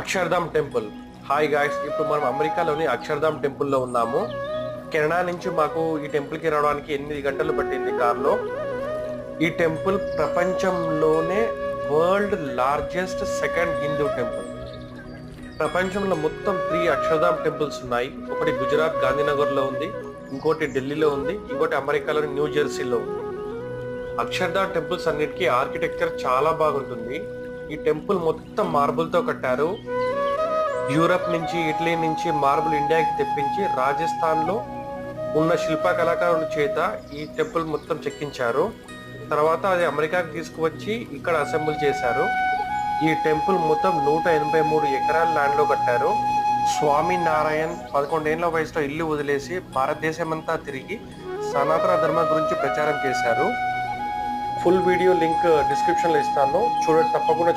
Akshardham temple. Hi guys ఇప్పుడు మనం అమెరికాలోని అక్షర్ధామ్ టెంపుల్లో ఉన్నాము. కెనడా నుంచి మాకు ఈ టెంపుల్కి రావడానికి ఎనిమిది గంటలు పట్టింది కార్లో. ఈ టెంపుల్ ప్రపంచంలోనే world largest second Hindu temple. ప్రపంచంలో మొత్తం త్రీ అక్షర్ధామ్ టెంపుల్స్ ఉన్నాయి. ఒకటి గుజరాత్ గాంధీనగర్లో ఉంది ఇంకోటి ఢిల్లీలో ఉంది ఇంకోటి అమెరికాలోని న్యూ జెర్సీలో ఉంది. అక్షర్ధామ్ టెంపుల్స్ అన్నిటికీ ఆర్కిటెక్చర్ చాలా బాగుంటుంది. ఈ టెంపుల్ మొత్తం మార్బుల్తో కట్టారు. యూరప్ నుంచి ఇటలీ నుంచి మార్బుల్ ఇండియాకి తెప్పించి రాజస్థాన్లో ఉన్న శిల్ప కళాకారుల చేత ఈ టెంపుల్ మొత్తం చెక్కించారు. తర్వాత అది అమెరికాకి తీసుకువచ్చి ఇక్కడ అసెంబుల్ చేశారు. ఈ టెంపుల్ మొత్తం నూట ఎనభై మూడు ఎకరాల ల్యాండ్లో కట్టారు. స్వామి నారాయణ్ పదకొండేళ్ళ వయసులో ఇల్లు వదిలేసి భారతదేశమంతా తిరిగి సనాతన ధర్మం గురించి ప్రచారం చేశారు. ఫుల్ వీడియో లింక్ డిస్క్రిప్షన్లో ఇస్తాను. చూడండి తప్పకుండా